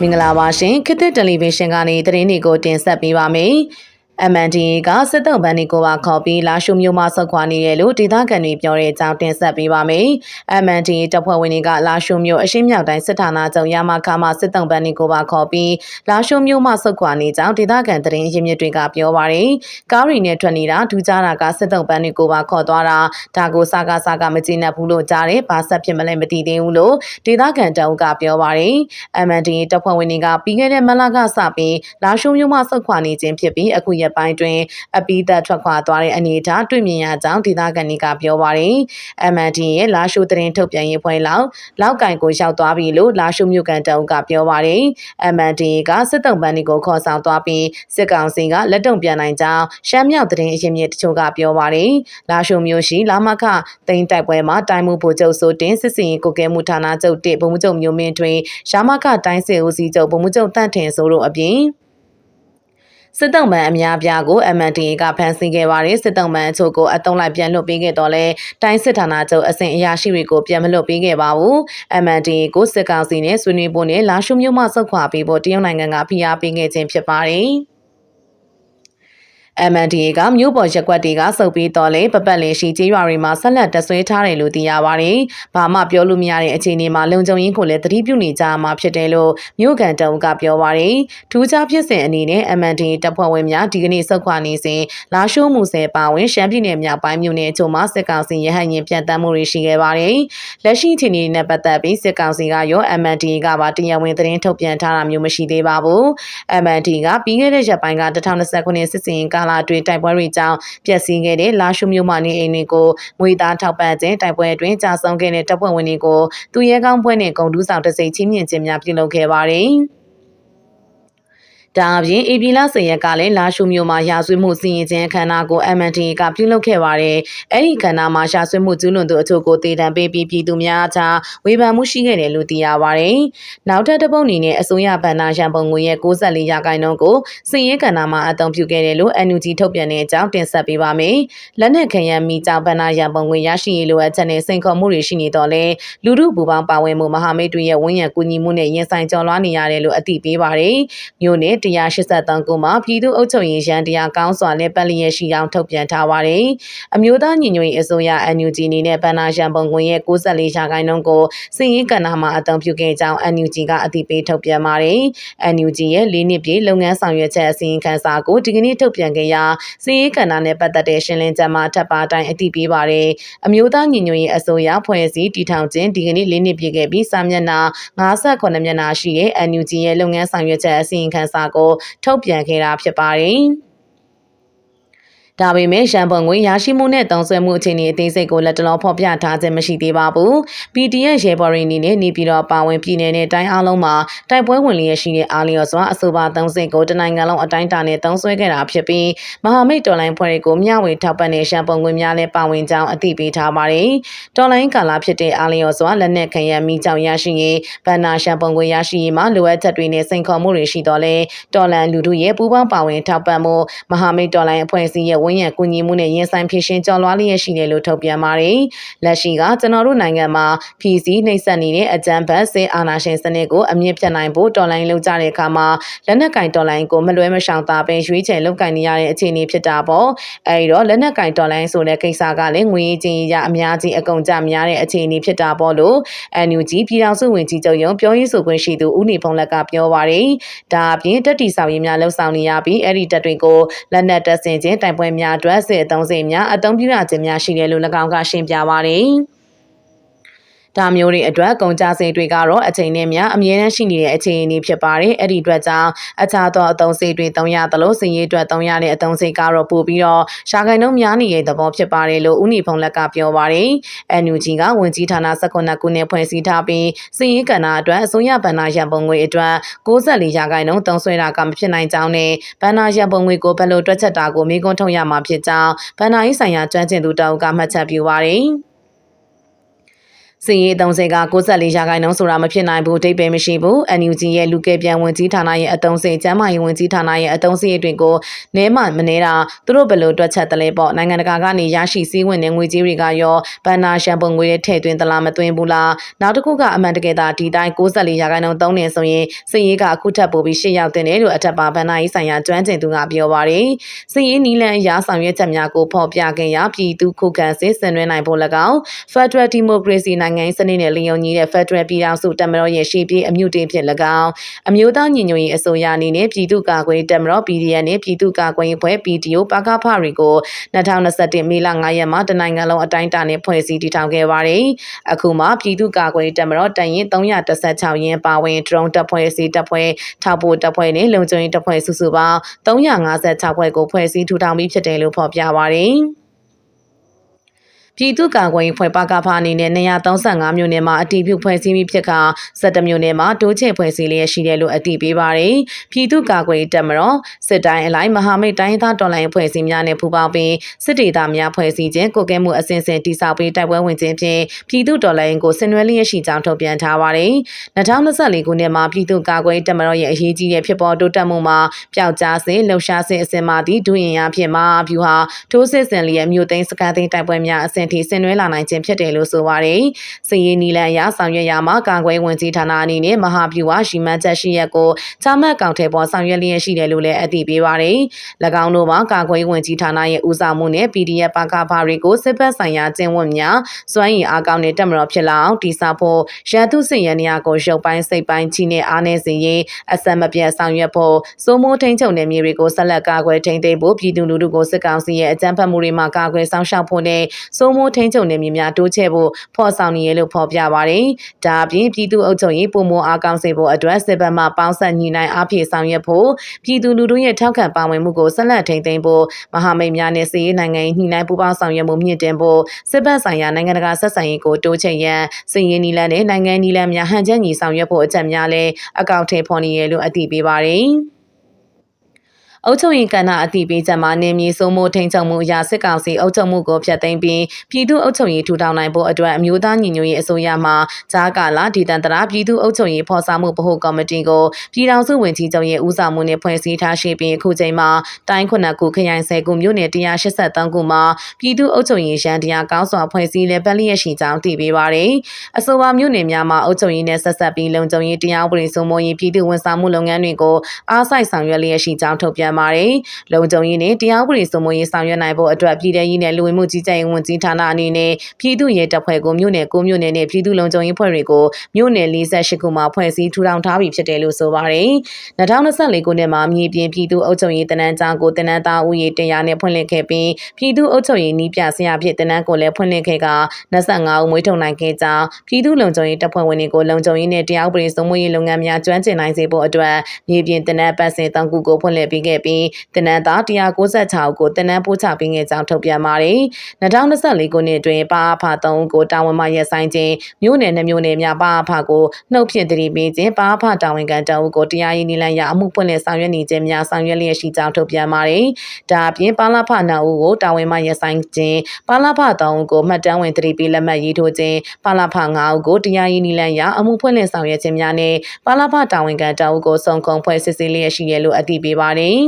မင်္ဂလာပါရှင်ခေတ်သစ်တယ်လီဗီရှင်းကနေသတင်းတွေကိုတင်ဆက်ပေးပါမယ်။ MNDA ကစစ်တုံးဘန်တွေကိုပါခေါ်ပြီးလာရှုမျိုးမဆောက်ခွာနေတယ်လို့ဒေသခံတွေပြောတဲ့အကြောင်းတင်ဆက်ပေးပါမယ်။ MNDA တပ်ဖွဲ့ဝင်တွေကလာရှုမျိုးအရှင်းမြောက်တိုင်းစစ်ဌာနချုပ်ရမခမှစစ်တုံးဘန်တွေကိုပါခေါ်ပြီးလာရှုမျိုးမဆောက်ခွာနေကြောင်းဒေသခံသတင်းရင်းမြစ်တွေကပြောပါရယ်။ကားရီနဲ့ထွက်နေတာဒူးကြတာကစစ်တုံးဘန်တွေကိုပါခေါ်သွားတာဒါကိုစကားစကားမကြည့်နဲ့ဘူးလို့ကြားတယ်။ဘာဆက်ဖြစ်မလဲမသိသေးဘူးလို့ဒေသခံတအုပ်ကပြောပါရယ်။ MNDA တပ်ဖွဲ့ဝင်တွေကပြီးခဲ့တဲ့မလကစပြီးလာရှုမျိုးမဆောက်ခွာနေခြင်းဖြစ်ပြီးအခုရက်ပိုင်းတွင်အပိသက်ထွက်ခွာသွားတဲ့အနေအထားတွေ့မြင်ရကြောင်းဒေသခံတွေကပြောပါတယ်။ MND ရဲ့လာရှိုးသတင်းထုတ်ပြန်ရေးဖွဲ့လောက်လောက်ကင်ကိုရောက်သွားပြီလို့လာရှိုးမြို့ကန်တအုပ်ကပြောပါတယ်။ MND ကစစ်တုံးပန်းတွေကိုခေါ်ဆောင်သွားပြီးစစ်ကောင်စီကလက်တုံပြန်နိုင်ကြောင်းရှမ်းမြောက်သတင်းအရင်းမြစ်တချို့ကပြောပါတယ်။လာရှိုးမြို့ရှိလာမခတိန်တိုက်ပွဲမှာတိုင်မှုဗိုလ်ချုပ်စိုးတင်စစ်စင်ကိုကဲမှုဌာနချုပ်တစ်ဗိုလ်မှူးချုပ်မျိုးမင်းထွေရှာမခတိုင်းစစ်ဦးစီးချုပ်ဗိုလ်မှူးချုပ်တန့်ထင်စိုးတို့အပြင် စစ်တုံးမှန်အများပြားကို MNDA ကဖမ်းဆီးခဲ့ပါတယ်စစ်တုံးမှန်အချို့ကိုအတုံးလိုက်ပြန်လွှတ်ပေးခဲ့တော့လဲတိုင်းစစ်ဌာနချုပ်အစဉ်အရာရှိတွေကိုပြန်မလွှတ်ပေးခဲ့ပါဘူး MNDA ကိုစစ်ကောင်စီနဲ့ဆွေးနွေးဖို့နဲ့လာရှုမျိုးမှဆုတ်ခွာပေးဖို့တရုတ်နိုင်ငံကဖိအားပေးခဲ့ခြင်းဖြစ်ပါတယ် MNDA ကမြို့ပေါ်ရက်ကွက်တွေကစုပ်ပြီးတော့လေပပတ်လင်းရှိကျေးရွာတွေမှာဆက်လက်တဆွဲထားတယ်လို့သိရပါတယ်။ဘာမှပြောလို့မရတဲ့အခြေအနေမှာလုံခြုံရေးကိုလည်းသတိပြုနေကြမှာဖြစ်တယ်လို့မြို့ကန်တုံကပြောပါတယ်။ထူးခြားဖြစ်စဉ်အနေနဲ့ MNDA တပ်ဖွဲ့ဝင်များဒီကနေ့စုတ်ခွာနေစဉ်လာရှိုးမှုဆယ်ပါဝင်ရှမ်းပြည်နယ်မြောက်ပိုင်းမြို့နယ်အချို့မှာစစ်ကောင်စီရဟန်ရင်ပြန်တမ်းမှုတွေရှိခဲ့ပါတယ်။လက်ရှိအခြေအနေနဲ့ပတ်သက်ပြီးစစ်ကောင်စီကရော MNDA ကပါတရားဝင်သတင်းထုတ်ပြန်ထားတာမျိုးမရှိသေးပါဘူး။ MNDA ကပြီးခဲ့တဲ့ရက်ပိုင်းက2029ခုနှစ်စစ်စင်ကာလအတွင်းတိုက်ပွဲတွေကြောင့်ပျက်စီးခဲ့တဲ့လာရှုမြို့မှနေအိမ်တွေကိုငွေသားထောက်ပံ့ခြင်းတိုက်ပွဲအတွင်းကြာဆုံးခဲ့တဲ့တပ်ဖွဲ့ဝင်တွေကိုသူရဲကောင်းပွဲနဲ့ဂုံတူးဆောင်တစိမ့်ချင်းမြင့်ခြင်းများပြုလုပ်ခဲ့ပါတယ်။ ဒါအပြင်အေပီလာစရက်ကလည်းလာရှုမျိုးမှာရာဇဝတ်မှုစီရင်ခြင်းခန္ဓာကို MNT ကပြုလုပ်ခဲ့ပါတယ်။အဲ့ဒီခန္ဓာမှာရာဇဝတ်မှုကျူးလွန်သူအချို့ကိုတည်တံပေးပြီးပြည်သူများအကြားဝေဖန်မှုရှိခဲ့တယ်လို့သိရပါတယ်။နောက်ထပ်တစ်ပုတ်အနေနဲ့အစိုးရဗန္နာရန်ပုံငွေရဲ့64ရာခိုင်နှုန်းကိုစီရင်ခန္ဓာမှာအသုံးပြုခဲ့တယ်လို့ NUG ထုတ်ပြန်တဲ့အကြောင်းတင်ဆက်ပေးပါမယ်။လက်နက်ခရံမိကြောင့်ဗန္နာရန်ပုံငွေရရှိရေးလိုအပ်ချက်နဲ့စိန်ခေါ်မှုတွေရှိနေတော့လဲလူမှုပူပေါင်းပါဝင်မှုမဟာမိတ်တွေရဲ့ဝန်ရံကူညီမှုနဲ့ရင်ဆိုင်ကြော်လွှားနေရတယ်လို့အသိပေးပါတယ်။မြို့နယ်183ခုမှာပြည်သူ့အုပ်ချုပ်ရေးရန်တရားကောင်းစွာနဲ့ပတ်လျက်ရှိအောင်ထုတ်ပြန်ထားပါတယ်။အမျိုးသားညီညွတ်ရေးအစိုးရ NUG အနေနဲ့ဗန္နာရန်ပုံငွေရဲ့64ရာခိုင်နှုန်းကိုစီရင်ကဏ္ဍမှာအသုံးပြုခဲ့ကြောင်း NUG ကအသိပေးထုတ်ပြန်ပါတယ်။ NUG ရဲ့၄နှစ်ပြည့်လုပ်ငန်းဆောင်ရွက်ချက်အစီရင်ခံစာကိုဒီကနေ့ထုတ်ပြန်ခဲ့ရာစီရင်ကဏ္ဍနဲ့ပတ်သက်တဲ့ရှင်းလင်းချက်မှာထပ်ပါတိုင်းအသိပေးပါတယ်။အမျိုးသားညီညွတ်ရေးအစိုးရဖွဲ့စည်းတည်ထောင်ခြင်းဒီကနေ့၄နှစ်ပြည့်ခဲ့ပြီးစာမျက်နှာ58မျက်နှာရှိတဲ့ NUG ရဲ့လုပ်ငန်းဆောင်ရွက်ချက်အစီရင်ခံစာကိုထုတ်ပြန်ခဲ့တာဖြစ်ပါတယ်။ ဒါပေမဲ့ရန်ပုံငွေရရှိမှုနဲ့တုံးဆွဲမှုအခြေအနေအသေးစိတ်ကိုလက်တလောဖော်ပြထားခြင်းမရှိသေးပါဘူး။ PDF ရဲဘော်တွေအနေနဲ့နေပြည်တော်ပါဝင်ပြည်နယ်နဲ့တိုင်းအားလုံးမှာတိုက်ပွဲဝင်လျက်ရှိတဲ့အားလျော်စွာအဆိုပါတုံးစိတ်ကိုတနိုင်ငံလုံးအတိုင်းအတာနဲ့တုံးဆွဲခဲ့တာဖြစ်ပြီးမဟာမိတ်တော်လိုင်းဖွဲ့တွေကိုမျှဝေထောက်ပံ့တဲ့ရန်ပုံငွေများလည်းပါဝင်ကြောင်းအသိပေးထားပါတယ်။တော်လိုင်းကာလာဖြစ်တဲ့အားလျော်စွာလက်နက်ခံရမိကြောင်ရရှိရေးဗန္နာရန်ပုံငွေရရှိရေးမှာလိုအပ်ချက်တွေနဲ့စိန်ခေါ်မှုတွေရှိတော့လဲတော်လန်လူတို့ရဲ့ပူးပေါင်းပါဝင်ထောက်ပံ့မှုမဟာမိတ်တော်လိုင်းအဖွဲ့အစည်းရဲ့ဝန်ရံကူညီမှုနဲ့ရင်ဆိုင်ဖြစ်ရှင်းကြော်လွှားလျက်ရှိတယ်လို့ထုတ်ပြန်ပါတယ်။လက်ရှိကကျွန်တော်တို့နိုင်ငံမှာဖီစီနှိပ်စက်နေတဲ့အကြမ်းဖက်စစ်အာဏာရှင်စနစ်ကိုအမြင့်ဖြတ်နိုင်ဖို့တော်လိုင်းလုပ်ကြတဲ့အခါမှာလက်နက်ကင်တော်လိုင်းကိုမလွဲမရှောင်သာပဲရွေးချယ်လုပ်ကင်နေရတဲ့အခြေအနေဖြစ်တာပေါ့။အဲဒီတော့လက်နက်ကင်တော်လိုင်းဆိုတဲ့ကိစ္စကလည်းငွေကြီးရအများကြီးအကုန်ကြများတဲ့အခြေအနေဖြစ်တာပေါ့လို့ NUG ပြည်ထောင်စုဝန်ကြီးချုပ်ရုံးပြောရေးဆိုခွင့်ရှိသူဦးနေဖုံးလက်ကပြောပါတယ်။ဒါအပြင်တက်တီဆောင်ရေးများလှုပ်ဆောင်နေရပြီးအဲ့ဒီတက်တွေကိုလက်နက်တပ်ဆင်ခြင်းတိုင်ပွဲများအတွက်စစ်အုံစိတ်များအသုံးပြုရခြင်းများရှိတယ်လို့၎င်းကရှင်းပြပါတယ်။ ဒါမျိုးတွေအတွက်ကုန်ကြစိတ်တွေကတော့အချိန်နဲ့များအမြဲတမ်းရှိနေတဲ့အခြေအနေဖြစ်ပါတယ်အဲ့ဒီအတွက်ကြောင့်အခြားသောအသုံးစိတ်တွေတုံးရသလိုစင်ရေးအတွက်တုံးရတဲ့အသုံးစိတ်ကတော့ပို့ပြီးတော့ရှာခိုင်နှုန်းများနေတဲ့သဘောဖြစ်ပါတယ်လို့ဦးနေဖုံးလက်ကပြောပါတယ် NUG ကဝင်ကြီးဌာန19ခုနှစ်ဖွဲ့စည်းထားပြီးစင်ရေးကဏ္ဍအတွက်အစိုးရဗန္နာရန်ပုံငွေအတွက်64ရာခိုင်နှုန်းတုံးဆွဲတာကမဖြစ်နိုင်ကြောင်းနဲ့ဗန္နာရန်ပုံငွေကိုဘယ်လိုတွက်ချက်တာကိုမိကွန်းထုတ်ရမှာဖြစ်ကြောင်းဗန္နာရေးဆိုင်ရာကျွမ်းကျင်သူတအုပ်ကမှတ်ချက်ပြုပါတယ် စည်ရေးအတုံးစင်က64ရာခိုင်နှုန်းဆိုတာမဖြစ်နိုင်ဘူးအဓိပ္ပာယ်မရှိဘူး NUG ရဲ့လူကယ်ပြန်ဝင်ကြီးဌာနရဲ့အတုံးစင်ကျမ်းမာရေးဝင်ကြီးဌာနရဲ့အတုံးစင်တွေကိုနဲမှမနေတာသူတို့ဘယ်လိုတွက်ချက်တယ်လဲပေါ့နိုင်ငံတကာကနေရရှိစည်းဝင်တဲ့ငွေကြေးတွေကရောဘန်နာရှမ်ပုံငွေတွေထည့်သွင်းသလားမသွင်းဘူးလားနောက်တစ်ခုကအမှန်တကယ်သာဒီတိုင်း64ရာခိုင်နှုန်းသုံးနေဆိုရင်စည်ရေးကအခုထပ်ပို့ပြီး10ရောက်တင်တယ်လို့အထက်ပါဘန်နာရေးဆိုင်ရာကျွမ်းကျင်သူကပြောပါတယ်စည်ရေးနီလန်အရာဆောင်ရွက်ချက်များကိုဖော်ပြခဲ့ရာပြည်သူခုခံစစ်ဆင်နွှဲနိုင်ဖို့၎င်း Federal Democracy နိုင်ငံရေးစနစ်နဲ့လျော်ညီတဲ့ Federal ပြည်ထောင်စုတပ်မတော်ရဲ့ရှေ့ပြေးအမြုတင်ဖြစ်၎င်းအမျိုးသားညီညွတ်ရေးအစိုးရအနေနဲ့ပြည်သူ့ကာကွယ်တပ်မတော် PDF နဲ့ပြည်သူ့ကာကွယ်ရေးဖွဲ့ PDO ပါကဖတွေကို2021မေလ9ရက်မှာတနိုင်ငံလုံးအတိုင်းအတာနဲ့ဖွဲ့စည်းတည်ထောင်ခဲ့ပါတယ်။အခုမှပြည်သူ့ကာကွယ်ရေးတပ်မတော်တန်ရင်316ရင်းပါဝင် drone တပ်ဖွဲ့စီတပ်ဖွဲ့ထောက်ပို့တပ်ဖွဲ့နဲ့လုံခြုံရေးတပ်ဖွဲ့စုစုပေါင်း356ဖွဲ့ကိုဖွဲ့စည်းထူထောင်ပြီးဖြစ်တယ်လို့ဖော်ပြပါတယ်။ ပြည်သူ့ကာကွယ်ရေးဖွဲ့ပါကဖာအနေနဲ့235မြို့နယ်မှာအတည်ပြုဖွဲ့စည်းပြီးဖြစ်က17မြို့နယ်မှာတိုးချဲ့ဖွဲ့စည်းလျက်ရှိတယ်လို့အတည်ပြုပါတယ်။ပြည်သူ့ကာကွယ်ရေးတပ်မတော်စစ်တိုင်းအလိုက်မဟာမိတ်တိုင်းသားတော်လှန်ရေးဖွဲ့စည်းများနဲ့ပူးပေါင်းပြီးစစ်ဒေသများဖွဲ့စည်းခြင်းကိုကဲမှုအစဉ်စဉ်တိစောက်ပြီးတိုက်ပွဲဝင်ခြင်းဖြင့်ပြည်သူ့တော်လှန်ရေးကိုဆင်နွှဲလျက်ရှိကြောင်းထုတ်ပြန်ထားပါတယ်။2024ခုနှစ်မှာပြည်သူ့ကာကွယ်ရေးတပ်မတော်ရဲ့အရေးကြီးတဲ့ဖြစ်ပေါ်တိုးတက်မှုမှာပျောက်ကြားစဉ်လှုပ်ရှားစဉ်အစင်မှာသည့်ဒုရင်ရဖြစ်မှာဗျူဟာထိုးစစ်ဆင်လျက်မြို့သိမ်းစကားသိမ်းတိုက်ပွဲများအစဉ်ထိဆင်နွှဲလာနိုင်ခြင်းဖြစ်တယ်လို့ဆိုပါတယ်။စီရင်နီလန်အရဆောင်ရွက်ရမှာကာကွယ်ဝင်ကြီးဌာနအနေနဲ့မဟာဗျူဟာရှိမှတ်ချက်ရှိရက်ကိုချမှတ်ကောင်ထဲပေါ်ဆောင်ရွက်လျက်ရှိတယ်လို့လည်းအသိပေးပါတယ်။၎င်းတို့မှာကာကွယ်ဝင်ကြီးဌာနရဲ့ဦးဆောင်မှုနဲ့ PDF ပါကဘာတွေကိုစစ်ဘက်ဆိုင်ရာကျင့်ဝတ်များစွမ်းရည်အားကောင်းတဲ့တက်မတော်ဖြစ်လာအောင်တည်ဆောက်ဖို့ရန်သူစစ်ရန်နေရာကိုရုပ်ပိုင်းစိတ်ပိုင်းကြီးနဲ့အားနည်းစေရေးအဆက်မပြတ်ဆောင်ရွက်ဖို့စိုးမိုးထိန်ချုပ်နယ်မြေတွေကိုဆက်လက်ကာကွယ်ထိန်းသိမ်းဖို့ပြည်သူလူထုကိုစစ်ကောင်စီရဲ့အကြမ်းဖက်မှုတွေမှာကာကွယ်ဆောင်ရှောက်ဖို့နဲ့စိုးမိုးထိန်ချုပ်နယ်မြေများတိုးချဲ့ဖို့ဖော်ဆောင်နေရလို့ဖော်ပြပါတယ်။ဒါအပြင်ပြည်သူအုပ်ချုပ်ရေးပုံမအားကောင်းစေဖို့အတွက်စစ်ဘက်မှပေါင်းဆက်ညီနိုင်အားဖြည့်ဆောင်ရွက်ဖို့ပြည်သူလူထုရဲ့ထောက်ခံပါဝင်မှုကိုဆက်လက်ထိန်းသိမ်းဖို့မဟာမိတ်များနဲ့စီးရေးနိုင်ငံရေးညှိနှိုင်းပူးပေါင်းဆောင်ရွက်မှုမြင့်တင်ဖို့စစ်ဘက်ဆိုင်ရာနိုင်ငံတကာဆက်ဆံရေးကိုတိုးချဲ့ရန်စီးရေးနီလန်နဲ့နိုင်ငံနီလန်များဟန်ချက်ညီဆောင်ရွက်ဖို့အချက်များလည်းအကောင့်ထဲဖော်နေရလို့အတည်ပြုပါတယ်။ အုပ်ချုပ်ရေးကဏ္ဍအသိပေးချက်မှာနေမြေစိုးမိုးထိန်ချုပ်မှုအရာစစ်ကောင်စီအုပ်ချုပ်မှုကိုဖျက်သိမ်းပြီးပြည်သူ့အုပ်ချုပ်ရေးထူထောင်နိုင်ဖို့အတွက်အမျိုးသားညီညွတ်ရေးအစိုးရမှဂျာကာလာဒေသန္တရပြည်သူ့အုပ်ချုပ်ရေးဖော်ဆောင်မှုဗဟိုကော်မတီကိုပြည်ထောင်စုဝန်ကြီးချုပ်ရဲ့ဦးဆောင်မှုနဲ့ဖွဲ့စည်းထားရှိပြီးအခုချိန်မှာတိုင်းခုနှစ်ခုခရိုင်ဆယ်ခုမြို့နယ်183ခုမှာပြည်သူ့အုပ်ချုပ်ရေးရန်တရားကောင်းစွာဖွဲ့စည်းလဲပတ်လျက်ရှိကြောင်းတည်ပေးပါတယ်။အဆိုပါမြို့နယ်များမှာအုပ်ချုပ်ရေးနဲ့ဆက်ဆက်ပြီးလုံခြုံရေးတရားဥပဒေစိုးမိုးရေးပြည်သူ့ဝန်ဆောင်မှုလုပ်ငန်းတွေကိုအားစိုက်ဆောင်ရွက်လျက်ရှိကြောင်းထုတ်ပြန်ပါတယ်။လုံခြုံရေးနဲ့တရားဥပဒေစိုးမိုးရေးဆောင်ရွက်နိုင်ဖို့အတွက်ပြည်ထရေးနဲ့လူဝင်မှုကြီးကြပ်ရေးဝန်ကြီးဌာနအနေနဲ့ပြည်သူ့ရဲတပ်ဖွဲ့ကိုမြို့နယ်၉မြို့နယ်နဲ့ပြည်သူ့လုံခြုံရေးဖွဲ့တွေကိုမြို့နယ်48ခုမှာဖွဲ့စည်းထူထောင်ထားပြီဖြစ်တယ်လို့ဆိုပါတယ်။2024ခုနှစ်မှာမြေပြင်ပြည်သူ့အုပ်ချုပ်ရေးတနန်းကြားကိုတနန်းသားဦးရေ100နဲ့ဖွင့်လှစ်ခဲ့ပြီးပြည်သူ့အုပ်ချုပ်ရေးနီးပြဆရာဖြစ်တနန်းကိုလည်းဖွင့်လှစ်ခဲ့က25ဦးမွေးထုတ်နိုင်ခဲ့ကြောင်းပြည်သူ့လုံခြုံရေးတပ်ဖွဲ့ဝင်တွေကိုလုံခြုံရေးနဲ့တရားဥပဒေစိုးမိုးရေးလုပ်ငန်းများကျွမ်းကျင်နိုင်စေဖို့အတွက်မြေပြင်တနန်းပတ်စဉ်တောင်ကူကိုဖွင့်လှစ်ပေးခဲ့ပြီးတနန်းသား196ကိုတနန်းပို့ချပေးခဲ့ကြောင်းထုတ်ပြန်ပါတယ်။2024ခုနှစ်အတွင်းပါအဖ3ဦးကိုတာဝန်မှရပ်ဆိုင်ခြင်းမြို့နယ်နှမျိုးနယ်များပါအဖကိုနှုတ်ဖြင့်တတိပေးခြင်းပါအဖတာဝန်ခံတအုပ်ကိုတရားရေးနည်းလမ်းရအမှုဖွင့်လှစ်ဆောင်ရွက်နေခြင်းများဆောင်ရွက်လျက်ရှိကြောင်းထုတ်ပြန်ပါတယ်။ဒါအပြင်ပါလာဖ2ဦးကိုတာဝန်မှရပ်ဆိုင်ခြင်းပါလာဖ3ဦးကိုမှတ်တမ်းဝင်တတိပေးလက်မှတ်ရေးထိုးခြင်းပါလာဖ5ဦးကိုတရားရေးနည်းလမ်းရအမှုဖွင့်လှစ်ဆောင်ရွက်ခြင်းများနဲ့ပါလာဖတာဝန်ခံတအုပ်ကိုစုံခုံဖွဲ့စစ်ဆေးလျက်ရှိရလို့အတည်ပြုပါတယ်။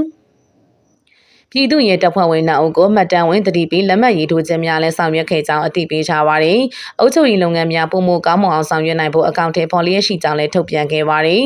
ပြည်သူ့ရဲတပ်ဖွဲ့ဝင်နောက်ကိုမှတ်တမ်းဝင်တတိပြီးလက်မှတ်ရေးထိုးခြင်းများလည်းဆောင်ရွက်ခဲ့ကြောင်းအသိပေးထားပါတယ်။အုပ်ချုပ်ရေးလုပ်ငန်းများပုံမကောင်းမွန်အောင်ဆောင်ရွက်နိုင်ဖို့အကောင့်ထဲပေါ်လျက်ရှိကြောင်းလည်းထုတ်ပြန်ခဲ့ပါတယ်